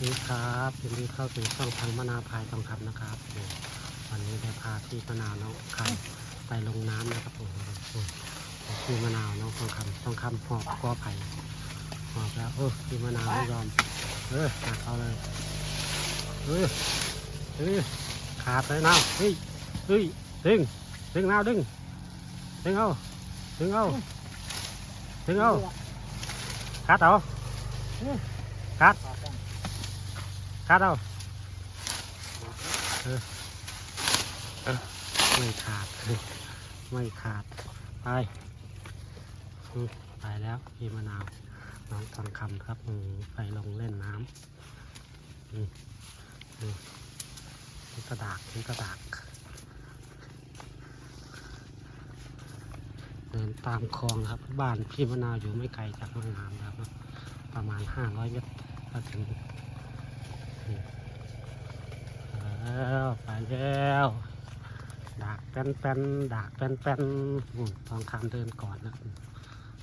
ดีครับยินดีเข้าสู่ช่องทางมะนาวพายทองคำนะครับนี่วันนี้ได้พาพี่มะนาวน้องคำไปลงน้ำนะครับผมนี่พี่มะนาวน้องทองคำทองคำหอบกอไผ่หอบแล้วเออพี่มะนาวไม่ยอมเออหนักเอาเลยเออเออขาดเลยนาวเฮ้ยเฮ้ยดึงดึงนาวดึงดึงเอาดึงเอาดึงเอากัดเอากัด คัดเอาเออเออไม่ขาดไม่ขาด ไปอืมไปแล้วพี่มะนาว น้องทองคำครับอืมไปลงเล่นน้ำอืมอืมนี่กระดากนี่กระดากเดินตามคลองครับ บ้านพี่มะนาวอยู่ไม่ไกลจากห้องน้ำนะครับ ประมาณห้าร้อยเมตรก็ถึง แล้วไปแล้วดักเป็นเป็นดักเป็นเป็นนู่นทองคำเดินก่อนนะ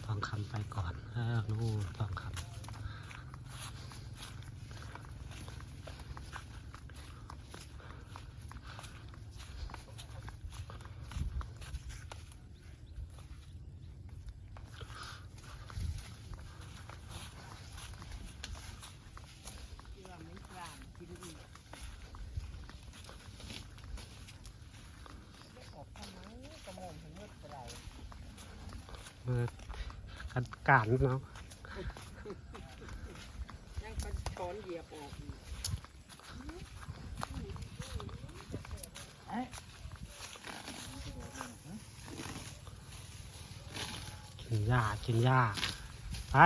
ทองคำไปก่อนแล้วนู่นทองคำ เมื่อกันการเนาะยังเป็นช้อนเหยียบออกกินหญ้ากินหญ้าไป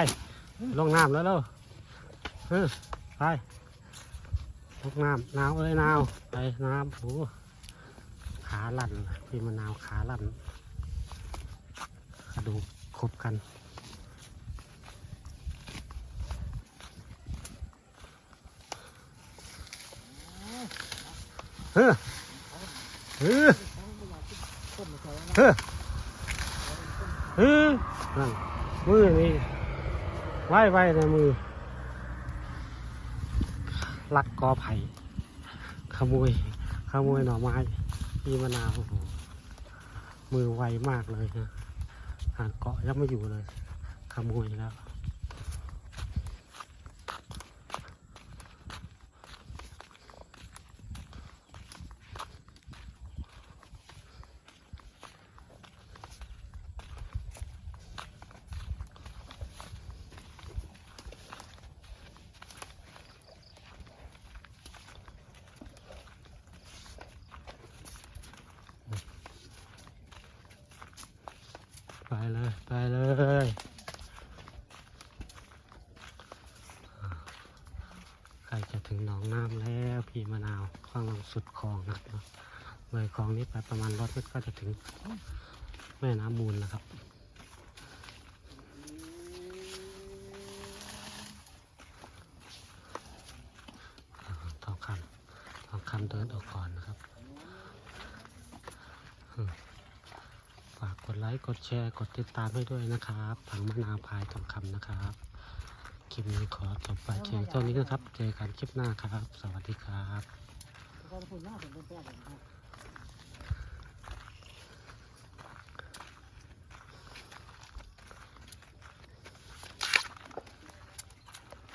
ลงน้ำแล้วเร็วเออไปลงน้ำหนาวเอ้ยหนาวไปน้ำโอ้ขาลั่นพี่มะนาวขาลั่น ระดูกครบกัน เฮ้อเฮ้อเฮ้อเฮ้อนั่นมือนี่ไว้ไว้ในมือลักกอไผ่ขโมยขโมยหน่อไม้พี่มะนาวมือไวมากเลยนะ หางเกาะยังไม่อยู่เลยขโมยแล้ว ไปเลย ไปเลยใกล้จะถึงหนองน้ำแล้วพี่มะนาวข้างลงสุดคลองนะครับเลยคลองนี้ไปประมาณรถเมตรก็จะถึงแม่น้ำมูลนะครับทองคำทองคำเดินออกก่อนนะครับอืมฝากกด ไลค์ กดแชร์ กดติดตามให้ด้วยนะครับ ทางมะนาวพายทองคำนะครับ คลิปนี้ขอจบไปเพียงเท่านี้นะครับ เจอกันคลิปหน้าครับ สวัสดีครับก็พูดหน้าเป็นแป้งๆนะครับ